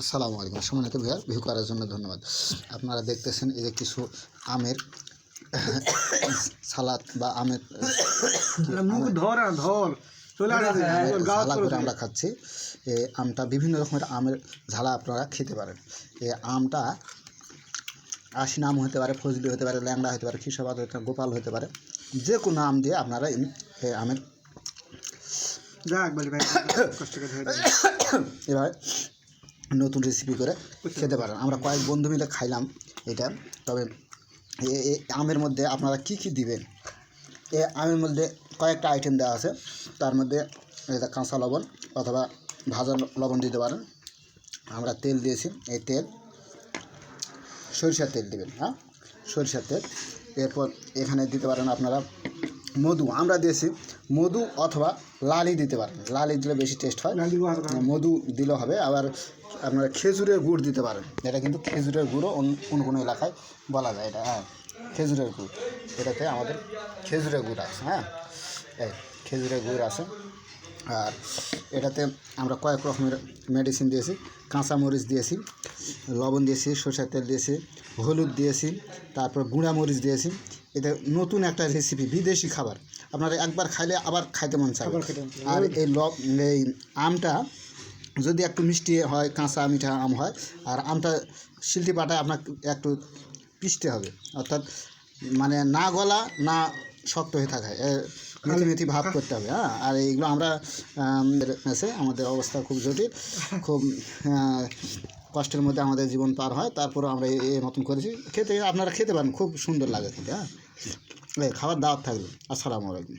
আসসালামু আলাইকুম। সম্মানিত ভাইয়া ভিউ করার জন্য ধন্যবাদ। আপনারা দেখতেছেন এই যে কিছু আমের সালাদ বা আমের গাছ ঝালা করে আমরা খাচ্ছি। এই আমটা বিভিন্ন রকমের আমের ঝালা আপনারা খেতে পারেন। এই আমটা আশিনা আম হতে পারে ফজলি হতে পারে ল্যাংড়া হতে পারে খিসাবাদ হতে পারে গোপাল হতে পারে যে কোনো আম দিয়ে আপনারা এই আমের যাক বলি ভাই কষ্ট করে এভাবে নতুন রেসিপি করে খেতে পারেন। আমরা কয়েক বন্ধু মিলে খাইলাম এটা। তবে আমের মধ্যে আপনারা কি কি দিবেন? এ আমের মধ্যে কয়েকটা আইটেম দেওয়া আছে। তার মধ্যে এটা কাঁচা লবণ অথবা ভাজা লবণ দিতে পারেন। আমরা তেল দিয়েছি। এই তেল সরিষার তেল দেবেন হ্যাঁ? সরিষার তেল। এরপর এখানে দিতে পারেন আপনারা মধু আমরা দিয়েছি মধু অথবা লালি দিতে পারেন। লালি দিলে বেশি টেস্ট হয়। গুয়া মধু দিলে হবে। আবার আপনারা খেজুরের গুড় দিতে পারেন। এটা কিন্তু খেজুরের গুঁড়ও অন্য কোনো কোনো এলাকায় বলা যায় এটা হ্যাঁ। খেজুরের গুড়। এটাতে আমাদের খেজুরের গুড় আছে হ্যাঁ। এই খেজুরের গুড় আছে। আর এটাতে আমরা কয়েক রকমের মেডিসিন দিয়েছি। কাঁচা মরিচ দিয়েছি। লবণ দিয়েছি সরষের তেল দিয়েছি হলুদ দিয়েছি তারপর গুঁড়া মরিচ দিয়েছি। এটা নতুন একটা রেসিপি বিদেশি খাবার। আপনারা একবার খাইলে আবার খাইতে মন চায়। আর এই ল এই আমটা যদি একটু মিষ্টি হয় কাঁচা মিঠা আম হয় আর আমটা শিলটি পাটায় আপনার একটু পিষতে হবে। অর্থাৎ মানে না গলা না শক্ত হয়ে থাকা এ মেথি মেথি ভাব করতে হবে হ্যাঁ? আর এইগুলো আমরা মেসে আমাদের অবস্থা খুব জটিল খুব কষ্টের মধ্যে আমাদের জীবন পার হয় তারপরে আমরা এ মতন করেছি। খেতে, আপনারা খেতে পারেন, খুব সুন্দর লাগে খেতে হ্যাঁ? খাবার দাওয়াত থাকবে। আসসালামু আলাইকুম।